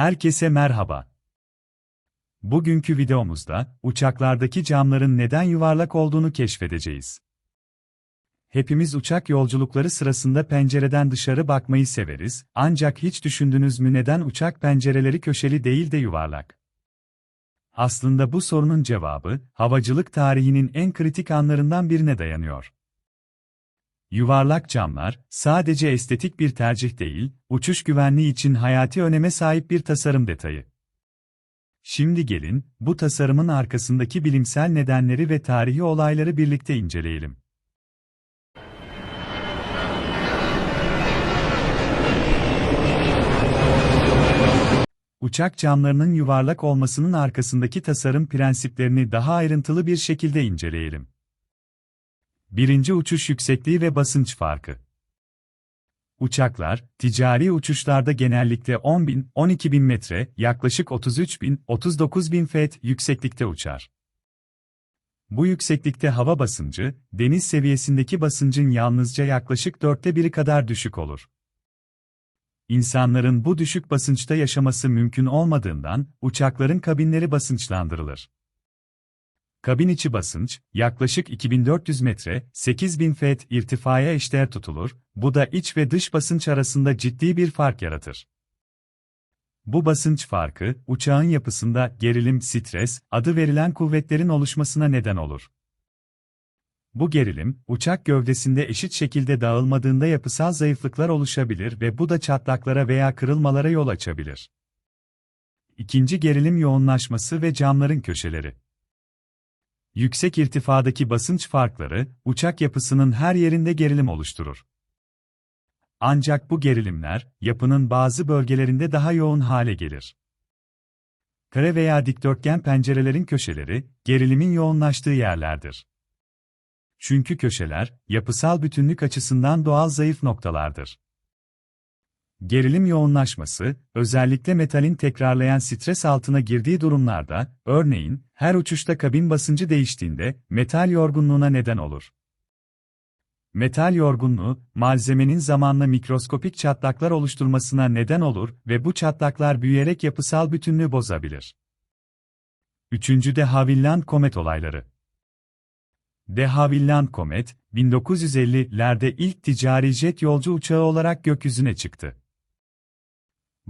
Herkese merhaba. Bugünkü videomuzda uçaklardaki camların neden yuvarlak olduğunu keşfedeceğiz. Hepimiz uçak yolculukları sırasında pencereden dışarı bakmayı severiz, ancak hiç düşündünüz mü neden uçak pencereleri köşeli değil de yuvarlak? Aslında bu sorunun cevabı, havacılık tarihinin en kritik anlarından birine dayanıyor. Yuvarlak camlar, sadece estetik bir tercih değil, uçuş güvenliği için hayati öneme sahip bir tasarım detayı. Şimdi gelin, bu tasarımın arkasındaki bilimsel nedenleri ve tarihi olayları birlikte inceleyelim. Uçak camlarının yuvarlak olmasının arkasındaki tasarım prensiplerini daha ayrıntılı bir şekilde inceleyelim. Birinci uçuş yüksekliği ve basınç farkı. Uçaklar, ticari uçuşlarda genellikle 10.000, 12.000 metre, yaklaşık 33.000, 39.000 feet yükseklikte uçar. Bu yükseklikte hava basıncı, deniz seviyesindeki basıncın yalnızca yaklaşık dörtte biri kadar düşük olur. İnsanların bu düşük basınçta yaşaması mümkün olmadığından, uçakların kabinleri basınçlandırılır. Kabin içi basınç, yaklaşık 2400 metre, 8000 feet irtifaya eşdeğer tutulur, bu da iç ve dış basınç arasında ciddi bir fark yaratır. Bu basınç farkı, uçağın yapısında gerilim, stres, adı verilen kuvvetlerin oluşmasına neden olur. Bu gerilim, uçak gövdesinde eşit şekilde dağılmadığında yapısal zayıflıklar oluşabilir ve bu da çatlaklara veya kırılmalara yol açabilir. İkinci gerilim yoğunlaşması ve camların köşeleri. Yüksek irtifadaki basınç farkları, uçak yapısının her yerinde gerilim oluşturur. Ancak bu gerilimler, yapının bazı bölgelerinde daha yoğun hale gelir. Kare veya dikdörtgen pencerelerin köşeleri, gerilimin yoğunlaştığı yerlerdir. Çünkü köşeler, yapısal bütünlük açısından doğal zayıf noktalardır. Gerilim yoğunlaşması, özellikle metalin tekrarlayan stres altına girdiği durumlarda, örneğin, her uçuşta kabin basıncı değiştiğinde, metal yorgunluğuna neden olur. Metal yorgunluğu, malzemenin zamanla mikroskopik çatlaklar oluşturmasına neden olur ve bu çatlaklar büyüyerek yapısal bütünlüğü bozabilir. Üçüncü de Havilland komet olayları. De Havilland komet, 1950'lerde ilk ticari jet yolcu uçağı olarak gökyüzüne çıktı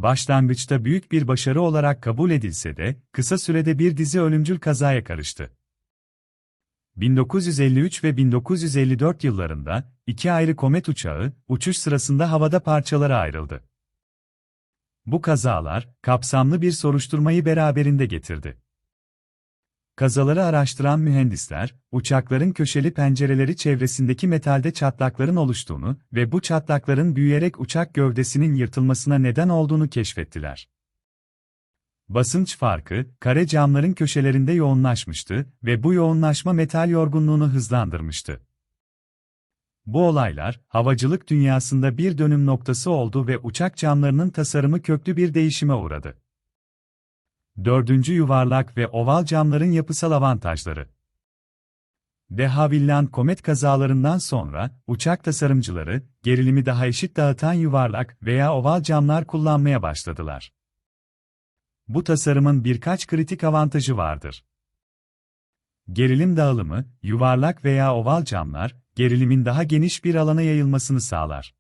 başlangıçta büyük bir başarı olarak kabul edilse de, kısa sürede bir dizi ölümcül kazaya karıştı. 1953 ve 1954 yıllarında, iki ayrı komet uçağı, uçuş sırasında havada parçalara ayrıldı. Bu kazalar, kapsamlı bir soruşturmayı beraberinde getirdi. Kazaları araştıran mühendisler, uçakların köşeli pencereleri çevresindeki metalde çatlakların oluştuğunu ve bu çatlakların büyüyerek uçak gövdesinin yırtılmasına neden olduğunu keşfettiler. Basınç farkı, kare camların köşelerinde yoğunlaşmıştı ve bu yoğunlaşma metal yorgunluğunu hızlandırmıştı. Bu olaylar, havacılık dünyasında bir dönüm noktası oldu ve uçak camlarının tasarımı köklü bir değişime uğradı. Dördüncü yuvarlak ve oval camların yapısal avantajları. De Havilland komet kazalarından sonra, uçak tasarımcıları, gerilimi daha eşit dağıtan yuvarlak veya oval camlar kullanmaya başladılar. Bu tasarımın birkaç kritik avantajı vardır. Gerilim dağılımı, yuvarlak veya oval camlar, gerilimin daha geniş bir alana yayılmasını sağlar.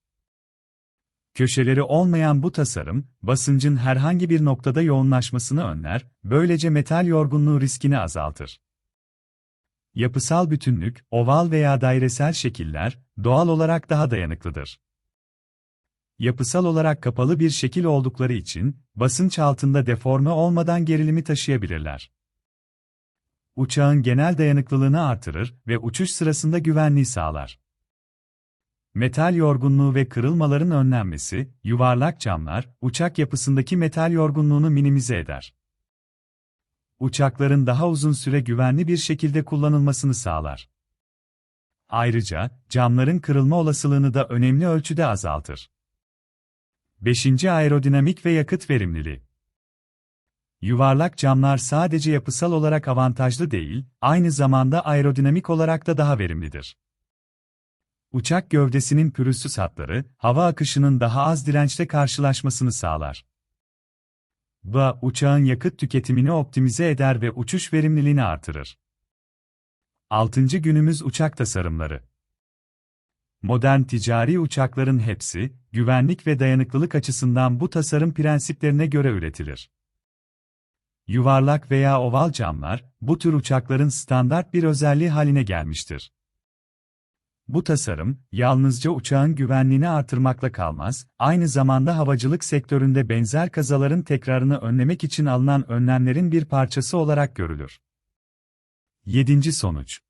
Köşeleri olmayan bu tasarım, basıncın herhangi bir noktada yoğunlaşmasını önler, böylece metal yorgunluğu riskini azaltır. Yapısal bütünlük, oval veya dairesel şekiller, doğal olarak daha dayanıklıdır. Yapısal olarak kapalı bir şekil oldukları için, basınç altında deforme olmadan gerilimi taşıyabilirler. Uçağın genel dayanıklılığını artırır ve uçuş sırasında güvenliği sağlar. Metal yorgunluğu ve kırılmaların önlenmesi, yuvarlak camlar, uçak yapısındaki metal yorgunluğunu minimize eder. Uçakların daha uzun süre güvenli bir şekilde kullanılmasını sağlar. Ayrıca, camların kırılma olasılığını da önemli ölçüde azaltır. 5. Aerodinamik ve yakıt verimliliği Yuvarlak camlar sadece yapısal olarak avantajlı değil, aynı zamanda aerodinamik olarak da daha verimlidir. Uçak gövdesinin pürüzsüz hatları, hava akışının daha az dirençle karşılaşmasını sağlar. Bu, uçağın yakıt tüketimini optimize eder ve uçuş verimliliğini artırır. 6. Günümüz uçak tasarımları. Modern ticari uçakların hepsi, güvenlik ve dayanıklılık açısından bu tasarım prensiplerine göre üretilir. Yuvarlak veya oval camlar, bu tür uçakların standart bir özelliği haline gelmiştir. Bu tasarım, yalnızca uçağın güvenliğini artırmakla kalmaz, aynı zamanda havacılık sektöründe benzer kazaların tekrarını önlemek için alınan önlemlerin bir parçası olarak görülür. 7. Sonuç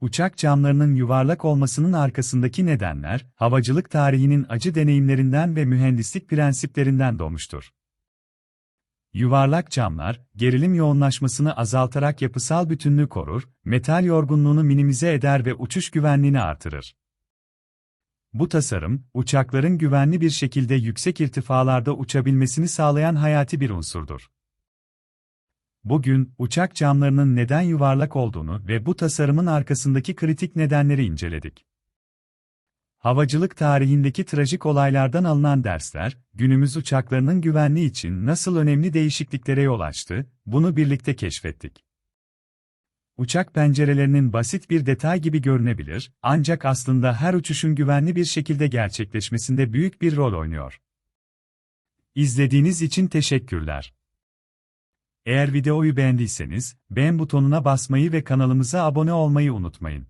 Uçak camlarının yuvarlak olmasının arkasındaki nedenler, havacılık tarihinin acı deneyimlerinden ve mühendislik prensiplerinden doğmuştur. Yuvarlak camlar, gerilim yoğunlaşmasını azaltarak yapısal bütünlüğü korur, metal yorgunluğunu minimize eder ve uçuş güvenliğini artırır. Bu tasarım, uçakların güvenli bir şekilde yüksek irtifalarda uçabilmesini sağlayan hayati bir unsurdur. Bugün, uçak camlarının neden yuvarlak olduğunu ve bu tasarımın arkasındaki kritik nedenleri inceledik. Havacılık tarihindeki trajik olaylardan alınan dersler, günümüz uçaklarının güvenliği için nasıl önemli değişikliklere yol açtı, bunu birlikte keşfettik. Uçak pencerelerinin basit bir detay gibi görünebilir, ancak aslında her uçuşun güvenli bir şekilde gerçekleşmesinde büyük bir rol oynuyor. İzlediğiniz için teşekkürler. Eğer videoyu beğendiyseniz, beğen butonuna basmayı ve kanalımıza abone olmayı unutmayın.